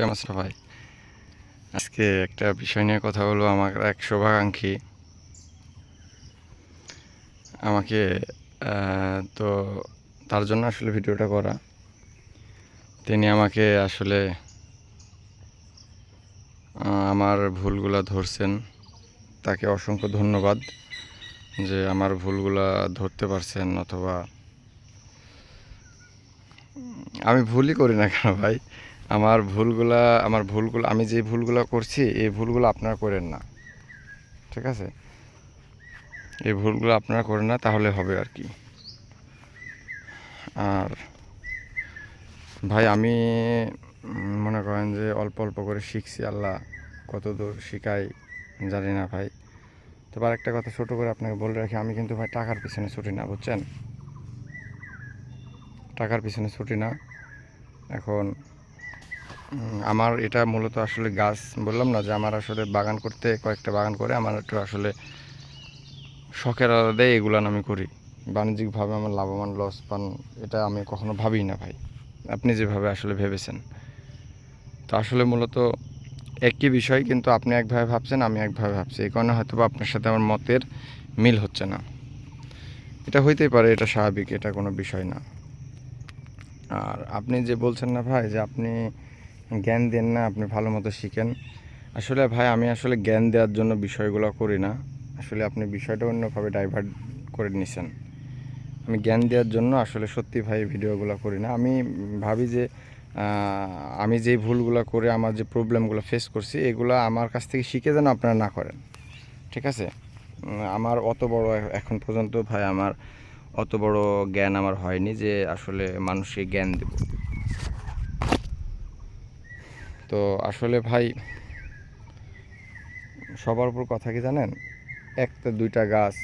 কেমন আছো ভাই? আজকে একটা বিষয় নিয়ে কথা বলব, আমার এক শুভাকাঙ্ক্ষী। আমাকে তো তার জন্য আসলে ভিডিওটা করা। তিনি আমাকে আসলে আমার ভুলগুলা ধরছেন। তাকে অসংখ্য ধন্যবাদ যে আমার ভুলগুলা ধরতে পারছেন অথবা আমি ভুলই করি না কেন ভাই? আমার ভুলগুলা, আমার ভুলগুলো, আমি যে ভুলগুলো করছি, এই ভুলগুলো আপনারা করেন না। ঠিক আছে? এই ভুলগুলো আপনারা করেন না, তাহলে হবে আর কি। আর ভাই, আমি মনে করেন যে অল্প অল্প করে শিখছি, আল্লাহ কত দূর শিখাই জানি না ভাই। তো আর একটা কথা ছোটো করে আপনাকে বলে রাখি, আমি কিন্তু ভাই টাকার পিছনে ছুটি না, বুঝছেন? টাকার পিছনে ছুটি না। এখন আমার এটা মূলত আসলে গাছ বললাম না যে আমার আসলে বাগান করতে কয়েকটা বাগান করে আমার একটু আসলে শখের আলাদাই এগুলো আমি করি। বাণিজ্যিকভাবে আমার লাভবান লস পান এটা আমি কখনো ভাবি না ভাই। আপনি যেভাবে আসলে ভেবেছেন। তো আসলে মূলত একই বিষয় কিন্তু আপনি একভাবে ভাবছেন, আমি একভাবে ভাবছি। এই কারণে হয়তো আপনার সাথে আমার মতের মিল হচ্ছে না। এটা হইতেই পারে, এটা স্বাভাবিক, এটা কোনো বিষয় না। আর আপনি যে বলছেন না ভাই যে আপনি জ্ঞান দেন না, আপনি ভালো মতো শিখেন। আসলে ভাই, আমি আসলে জ্ঞান দেওয়ার জন্য বিষয়গুলো করি না। আসলে আপনি বিষয়টা অন্যভাবে ডাইভার্ট করে নিছেন। আমি জ্ঞান দেওয়ার জন্য আসলে সত্যি ভাই ভিডিওগুলো করি না। আমি ভাবি যে আমি যে ভুলগুলো করে আমার যে প্রবলেমগুলো ফেস করছি, এগুলো আমার কাছ থেকে শিখে যেন আপনারা না করেন। ঠিক আছে? আমার অত বড় এখন পর্যন্ত ভাই, আমার অত বড় জ্ঞান আমার হয়নি যে আসলে মানুষকে জ্ঞান দেব। তো আসলে ভাই, সবার উপর কথা কি জানেন? একটা, দুইটা গাছ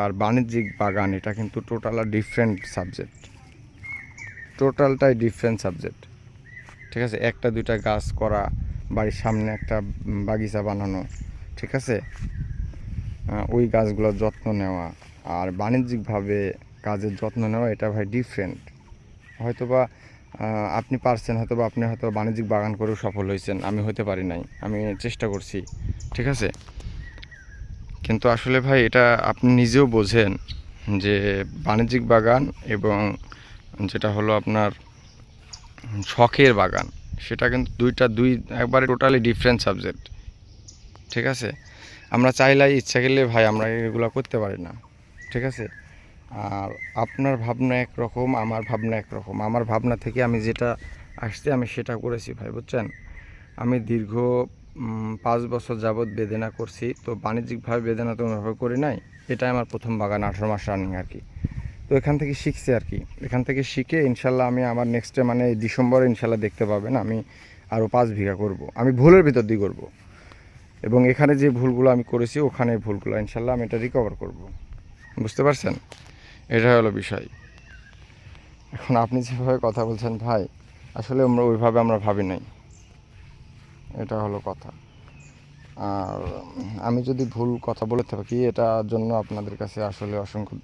আর বাণিজ্যিক বাগান, এটা কিন্তু টোটাল আর ডিফারেন্ট সাবজেক্ট টোটালটাই ডিফারেন্ট সাবজেক্ট ঠিক আছে? একটা, দুইটা গাছ করা, বাড়ির সামনে একটা বাগিচা বানানো, ঠিক আছে? ওই গাছগুলোর যত্ন নেওয়া আর বাণিজ্যিকভাবে কাজের যত্ন নেওয়া, এটা ভাই ডিফারেন্ট হয়তোবা আপনি পারছেন হয়তোবা, আপনি হয়তো বাণিজ্যিক বাগান করেও সফল হয়েছেন। আমি হতে পারি নাই। আমি চেষ্টা করছি, ঠিক আছে? কিন্তু আসলে ভাই, এটা আপনি নিজেও বোঝেন যে বাণিজ্যিক বাগান এবং যেটা হলো আপনার শখের বাগান, সেটা কিন্তু দুইটা, দুই, একবারে টোটালি ডিফারেন্ট সাবজেক্ট ঠিক আছে? আমরা চাইলেই ইচ্ছা করলে ভাই, আমরা এগুলো করতে পারি না, ঠিক আছে? আর আপনার ভাবনা একরকম, আমার ভাবনা একরকম। আমার ভাবনা থেকে আমি যেটা আসছে, আমি সেটা করেছি ভাই, বুঝছেন? আমি দীর্ঘ পাঁচ বছর যাবৎ বেদেনা করছি। তো বাণিজ্যিকভাবে বেদেনা তো ওইভাবে করি নাই। এটাই আমার প্রথম বাগান, আঠারো মাস রানিং আর কি। তো এখান থেকে শিখছি আর কি। এখান থেকে শিখে ইনশাল্লাহ আমি আমার নেক্সটে মানে ডিসেম্বরে ইনশাল্লাহ দেখতে পাবেন আমি আরও পাঁচ বিঘা করব। আমি ভুলের ভিতর দিয়ে করব। এবং এখানে যে ভুলগুলো আমি করেছি, ওখানে ভুলগুলো ইনশাল্লাহ আমি এটা রিকভার করব। বুঝতে পারছেন? এটা হলো বিষয়। এখন আপনি যেভাবে কথা বলছেন ভাই, আসলে আমরা ওইভাবে আমরা ভাবি নাই। এটা হলো কথা। আর আমি যদি ভুল কথা বলে থাকি, এটার জন্য আপনাদের কাছে আসলে অসংখ্য,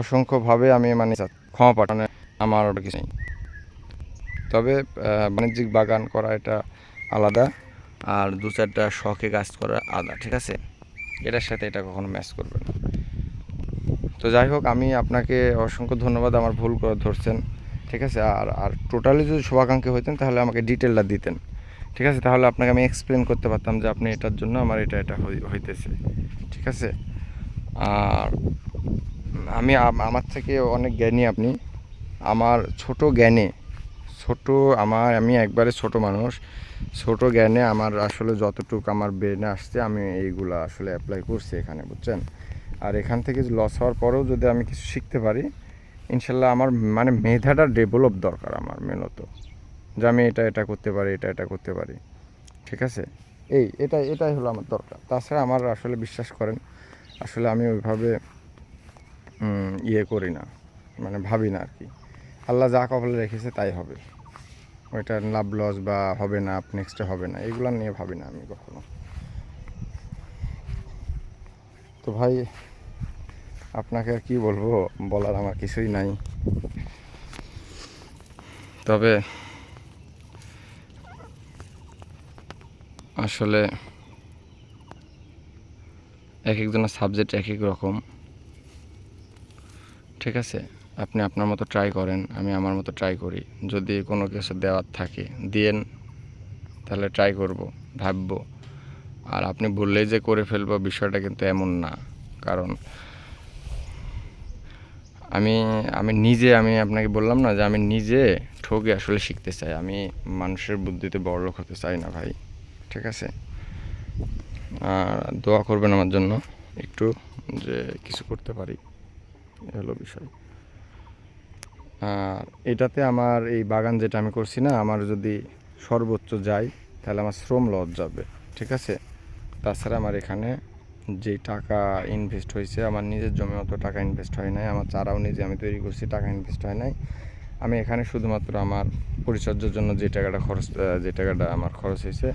অসংখ্যভাবে আমি মানে ক্ষমা পাঠানো আমার কিছু নেই। তবে বাণিজ্যিক বাগান করা এটা আলাদা, আর দু চারটা শখে গাছ করা আলাদা, ঠিক আছে? এটার সাথে এটা কখনো ম্যাচ করবে না। তো যাই হোক, আমি আপনাকে অসংখ্য ধন্যবাদ, আমার ভুল করে ধরছেন, ঠিক আছে? আর আর টোটালি যদি শুভাকাঙ্ক্ষী হইতেন, তাহলে আমাকে ডিটেলটা দিতেন, ঠিক আছে? তাহলে আপনাকে আমি এক্সপ্লেন করতে পারতাম যে আপনি এটার জন্য আমার এটা এটা হইতেছে, ঠিক আছে? আর আমি আমার থেকে অনেক জ্ঞানী আপনি। আমার ছোট জ্ঞানে, ছোট আমার, আমি একবারে ছোট মানুষ, ছোট জ্ঞানে আমার আসলে যতটুকু আমার ব্রেনে আসছে, আমি এইগুলো আসলে অ্যাপ্লাই করছি এখানে, বুঝছেন? আর এখান থেকে লস হওয়ার পরেও যদি আমি কিছু শিখতে পারি, ইনশাল্লাহ আমার মানে মেধাটা ডেভেলপ দরকার আমার মেনত। যে আমি এটা এটা করতে পারি, এটা এটা করতে পারি। ঠিক আছে? এই এটা এটাই হলো আমার দরকার। তাছাড়া আমার আসলে বিশ্বাস করেন, আসলে আমি ওইভাবে ইয়ে করি না। মানে ভাবি না আর কি। আল্লাহ যা কপালে রেখেছে তাই হবে। ওইটা লাভ লস বা হবে না নেক্সটে হবে না, এগুলো নিয়ে ভাবি না আমি কখনো। তো ভাই আপনাকে আর কি বলব? বলার আমার কিছুই নাই। তবে আসলে এক একজনের সাবজেক্ট এক এক রকম। ঠিক আছে? আপনি আপনার মতো ট্রাই করেন, আমি আমার মতো ট্রাই করি। যদি কোনো কিছু দেওয়ার থাকে, দিয়েন, তাহলে ট্রাই করব, ভাববো। আর আপনি বললেই যে করে ফেলব, বিষয়টা কিন্তু এমন না। কারণ আমি আমি নিজে, আমি আপনাকে বললাম না যে আমি নিজে ঠকে আসলে শিখতে চাই। আমি মানুষের বুদ্ধিতে বড় লোক হতে চাই না ভাই, ঠিক আছে? আর দোয়া করবেন আমার জন্য একটু যে কিছু করতে পারি, এ হলো বিষয়। আর এটাতে আমার এই বাগান যেটা আমি করছি না, আমার যদি সর্বোচ্চ যাই, তাহলে আমার শ্রম লস যাবে, ঠিক আছে? তাছাড়া আমার এখানে যে টাকা ইনভেস্ট হয়েছে, আমার নিজের জমি অত টাকা ইনভেস্ট হয় নাই, আমার চারাও নিজে আমি তৈরি করছি, টাকা ইনভেস্ট হয় নাই। আমি এখানে শুধুমাত্র আমার পরিচর্যার জন্য যে টাকাটা খরচ যে টাকাটা আমার খরচ হয়েছে,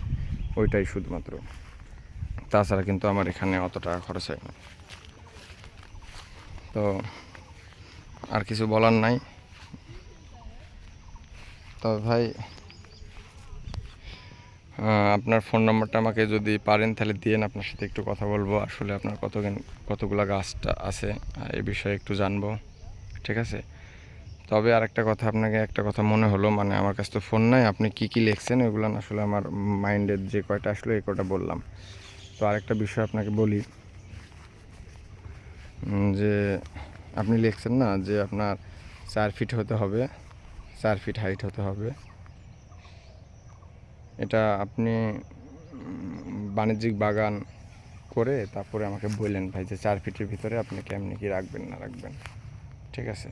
ওইটাই শুধুমাত্র। তাছাড়া কিন্তু আমার এখানে অত টাকা খরচ হয় না তো আর কিছু বলার নাই। তবে ভাই আপনার ফোন নাম্বারটা আমাকে যদি পারেন, তাহলে দিয়েন। আপনার সাথে একটু কথা বলব। আসলে আপনার কত কতগুলো গাছটা আছে এ বিষয়ে একটু জানব। ঠিক আছে? তবে আরেকটা কথা আপনাকে, একটা কথা মনে হলো মানে আমার কাছে তো ফোন নাই। আপনি কি কি লিখছেন ওইগুলো আসলে আমার মাইন্ডের যে কয়টা আসলো, এই কয়টা বললাম। তো আরেকটা বিষয় আপনাকে বলি যে আপনি লিখছেন না, যে আপনার চার ফিট হতে হবে, চার ফিট হাইট হতে হবে। এটা আপনি বাণিজ্যিক বাগান করে তারপরে আমাকে বললেন, ভাই, যে চার ফিটের ভিতরে আপনি কেমনি কি রাখবেন, না রাখবেন? ঠিক আছে?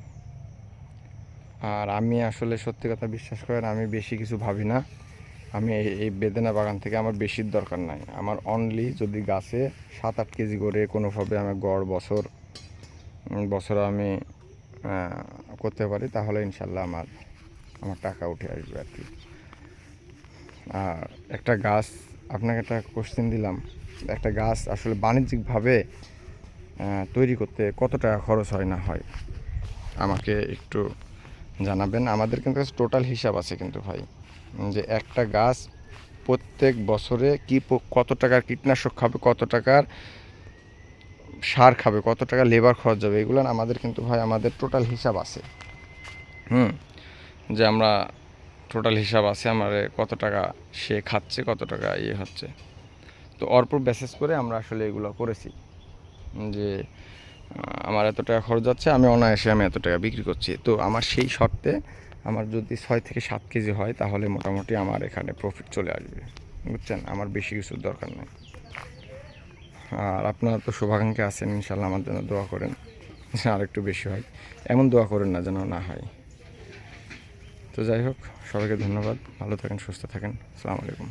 আর আমি আসলে সত্যি কথা বিশ্বাস করেন, আমি বেশি কিছু ভাবি না। আমি এই বেদেনা বাগান থেকে আমার বেশির দরকার নাই। আমার অনলি যদি গাছে সাত আট কেজি করে কোনোভাবে আমি গড় বছর বছর আমি করতে পারি, তাহলে ইনশাল্লাহ আমার আমার টাকা উঠে আসবে আর কি। আর একটা গাছ, আপনাকে একটা কোশ্চেন দিলাম। একটা গাছ আসলে বাণিজ্যিকভাবে তৈরি করতে কত টাকা খরচ হয় না হয়? আমাকে একটু জানাবেন। আমাদের কিন্তু টোটাল হিসাব আছে কিন্তু ভাই, যে একটা গাছ প্রত্যেক বছরে কি কত টাকার কীটনাশক খাবে, কত টাকার সার খাবে, কত টাকা লেবার খরচ যাবে এগুলো আমাদের কিন্তু ভাই, আমাদের টোটাল হিসাব আছে। হুম, যে আমরা টোটাল হিসাব আছে আমার কত টাকা সে খাচ্ছে, কত টাকা ইয়ে হচ্ছে। তো অল্প বেসেস করে আমরা আসলে এগুলো করেছি। যে আমার এত টাকা খরচ যাচ্ছে আমি অনায়াসে আমি এত টাকা বিক্রি করছি। তো আমার সেই শর্তে আমার যদি ছয় থেকে সাত কেজি হয়, তাহলে মোটামুটি আমার এখানে প্রফিট চলে আসবে। বুঝছেন? আমার বেশি কিছুর দরকার নেই। আর আপনারা তো শুভাকাঙ্ক্ষী আছেন ইনশাল্লাহ আমার জন্য দোয়া করেন। আর একটু বেশি হয়। এমন দোয়া করেন না যেন না হয়। তো যাই হোক সবাইকে ধন্যবাদ। ভালো থাকেন সুস্থ থাকেন। আসসালামু আলাইকুম।